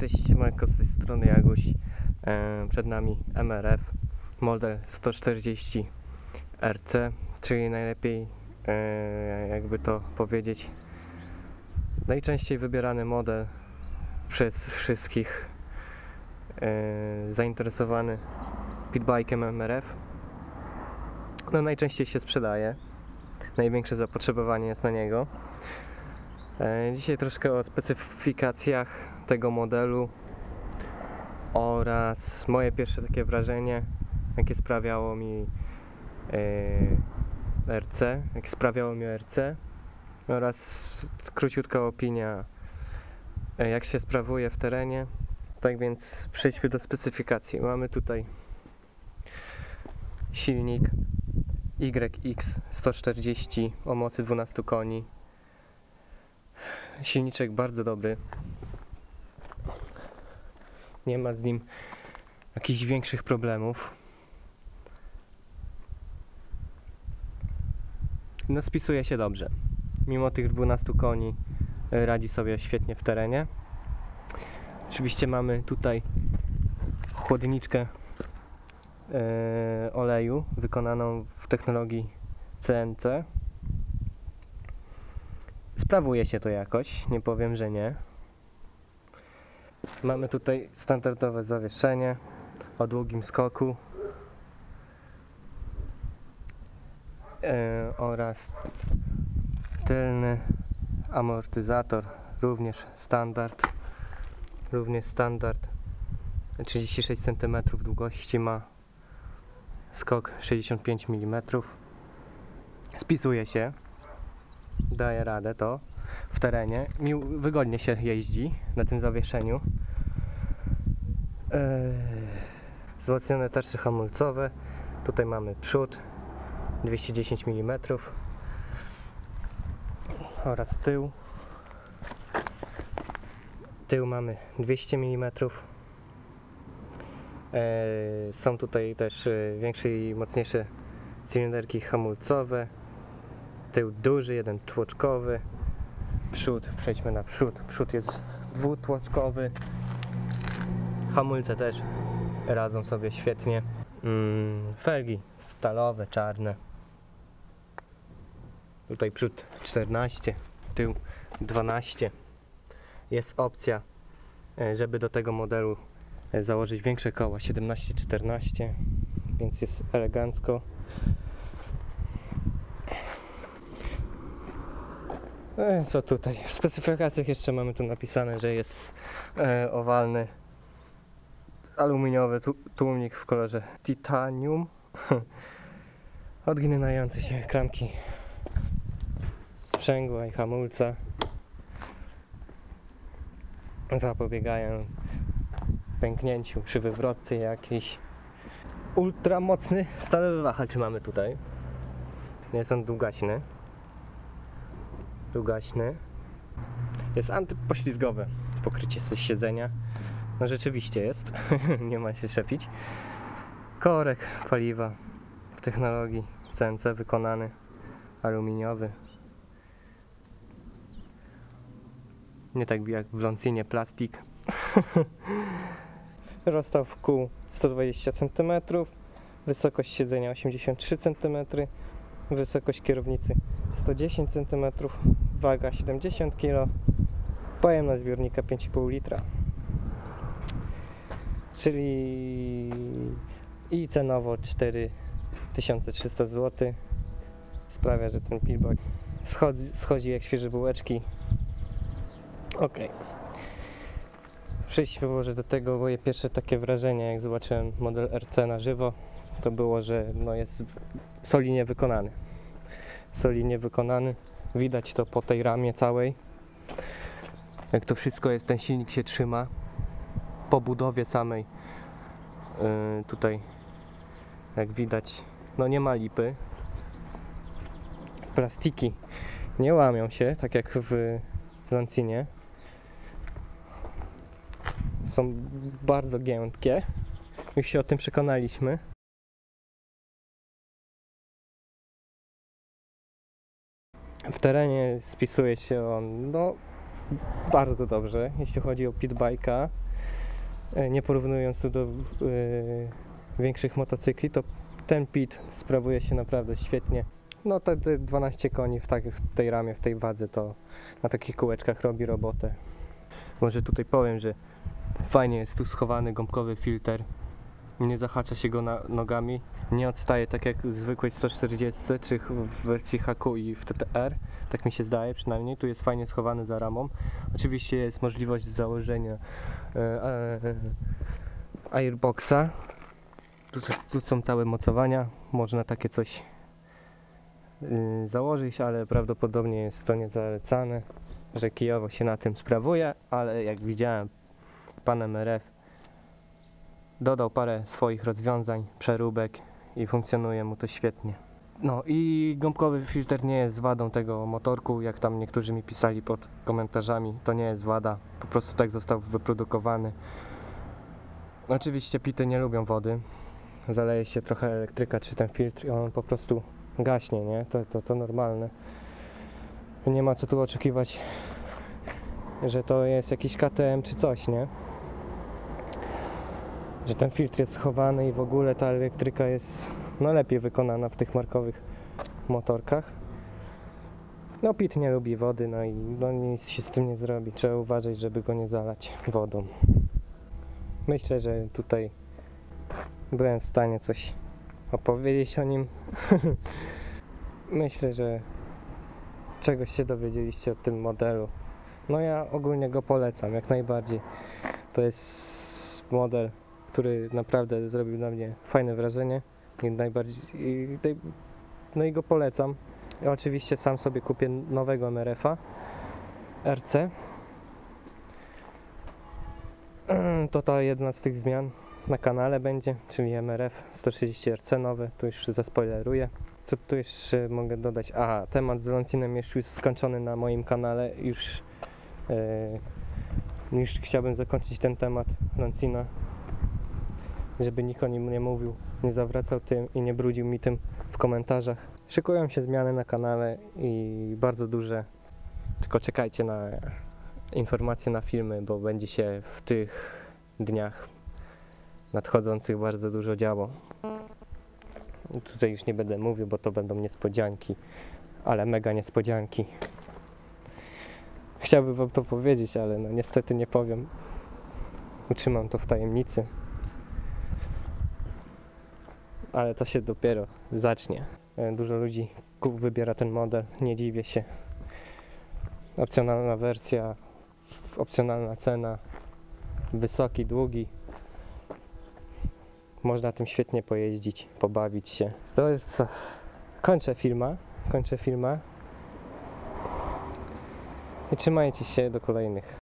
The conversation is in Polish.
Cześć, Marko z tej strony Jaguś. E, przed nami MRF, model 140 RC, czyli najlepiej, e, jakby to powiedzieć, najczęściej wybierany model przez wszystkich e, zainteresowany pitbike'em MRF. No najczęściej się sprzedaje, największe zapotrzebowanie jest na niego. Dzisiaj troszkę o specyfikacjach tego modelu oraz moje pierwsze takie wrażenie, jakie sprawiało mi e, RC, jakie sprawiało mi RC oraz króciutka opinia, e, jak się sprawuje w terenie. Tak więc przejdźmy do specyfikacji. Mamy tutaj silnik YX 140 o mocy 12 koni. Silniczek bardzo dobry. Nie ma z nim jakichś większych problemów. No spisuje się dobrze. Mimo tych 12 koni y, radzi sobie świetnie w terenie. Oczywiście mamy tutaj chłodniczkę y, oleju wykonaną w technologii CNC. Sprawuje się to jakoś, nie powiem, że nie. Mamy tutaj standardowe zawieszenie o długim skoku e, oraz tylny amortyzator, również standard, również standard. 36 cm długości ma skok 65 mm spisuje się. Daje radę to w terenie. Mi wygodnie się jeździ na tym zawieszeniu. Eee, wzmocnione tarcze hamulcowe. Tutaj mamy przód 210 mm oraz tył. Tył mamy 200 mm. Eee, są tutaj też e, większe i mocniejsze cylinderki hamulcowe tył duży, jeden tłoczkowy, przód, przejdźmy na przód, przód jest dwutłoczkowy, hamulce też radzą sobie świetnie, mm, felgi stalowe, czarne, tutaj przód 14, tył 12, jest opcja, e, żeby do tego modelu e, założyć większe koła 17-14, więc jest elegancko. Co tutaj? W specyfikacjach jeszcze mamy tu napisane, że jest e, owalny aluminiowy tłumnik w kolorze titanium. Odginające się klamki sprzęgła i hamulca zapobiegają pęknięciu przy wywrotce jakiejś. Ultra mocny stalowy wahacz mamy tutaj. Jest on długaśny długaśny. Jest antypoślizgowe pokrycie z siedzenia. No rzeczywiście jest, nie ma się szepić. Korek paliwa w technologii CNC wykonany, aluminiowy. Nie tak jak w Loncinie plastik. Rozstaw kół 120 cm, wysokość siedzenia 83 cm, wysokość kierownicy 110 cm, waga 70 kg, pojemność zbiornika 5,5 litra. Czyli i cenowo 4300 zł. Sprawia, że ten pilbak schodzi, schodzi jak świeże bułeczki. Ok. Przejdźmy może do tego, moje pierwsze takie wrażenie, jak zobaczyłem model RC na żywo, to było, że no jest solidnie wykonany. Solidnie wykonany. Widać to po tej ramie całej. Jak to wszystko jest, ten silnik się trzyma. Po budowie samej yy, tutaj jak widać, no nie ma lipy. Plastiki nie łamią się, tak jak w, Lancinie. Są bardzo giętkie. Już się o tym przekonaliśmy. W terenie spisuje się on no, bardzo dobrze, jeśli chodzi o pitbike'a. e, nie porównując tu do e, większych motocykli, to ten pit sprawuje się naprawdę świetnie. No te, te 12 koni w, tak, w tej ramie, w tej wadze to na takich kółeczkach robi robotę. Może tutaj powiem, że fajnie jest tu schowany gąbkowy filtr. Nie zahacza się go na, nogami, nie odstaje tak jak w zwykłej 140 czy w wersji HQ i w TTR. Tak mi się zdaje przynajmniej. Tu jest fajnie schowany za ramą. Oczywiście jest możliwość założenia e, e, airboxa. Tu, tu są całe mocowania. Można takie coś y, założyć, ale prawdopodobnie jest to niezalecane, że kijowo się na tym sprawuje, ale jak widziałem, pan MRF dodał parę swoich rozwiązań, przeróbek i funkcjonuje mu to świetnie. No i gąbkowy filtr nie jest wadą tego motorku, jak tam niektórzy mi pisali pod komentarzami, to nie jest wada, po prostu tak został wyprodukowany. Oczywiście pity nie lubią wody, zaleje się trochę elektryka czy ten filtr i on po prostu gaśnie, nie? To, to, to normalne. Nie ma co tu oczekiwać, że to jest jakiś KTM czy coś, nie? Że ten filtr jest schowany i w ogóle ta elektryka jest no lepiej wykonana w tych markowych motorkach. No pit nie lubi wody, no i no nic się z tym nie zrobi. Trzeba uważać, żeby go nie zalać wodą. Myślę, że tutaj byłem w stanie coś opowiedzieć o nim. Myślę, że czegoś się dowiedzieliście o tym modelu. No ja ogólnie go polecam, jak najbardziej. To jest model, który naprawdę zrobił na mnie fajne wrażenie. Najbardziej, no i go polecam. Oczywiście sam sobie kupię nowego MRF-a RC. To ta jedna z tych zmian na kanale będzie, czyli MRF 130 RC nowe, tu już zaspoileruję. Co tu jeszcze mogę dodać? Aha, temat z Lancinem jest już skończony na moim kanale, już, e, już chciałbym zakończyć ten temat Lancina, żeby nikt o nim nie mówił, nie zawracał tym i nie brudził mi tym w komentarzach. Szykują się zmiany na kanale i bardzo duże, tylko czekajcie na informacje na filmy, bo będzie się w tych dniach nadchodzących bardzo dużo działo. Tutaj już nie będę mówił, bo to będą niespodzianki, ale mega niespodzianki. Chciałbym wam to powiedzieć, ale no niestety nie powiem. Utrzymam to w tajemnicy. Ale to się dopiero zacznie. E, Dużo ludzi wybiera ten model, nie dziwię się. Opcjonalna wersja, opcjonalna cena, wysoki, długi. Można tym świetnie pojeździć, pobawić się. To jest co? Kończę filma. Kończę filma. I trzymajcie się do kolejnych.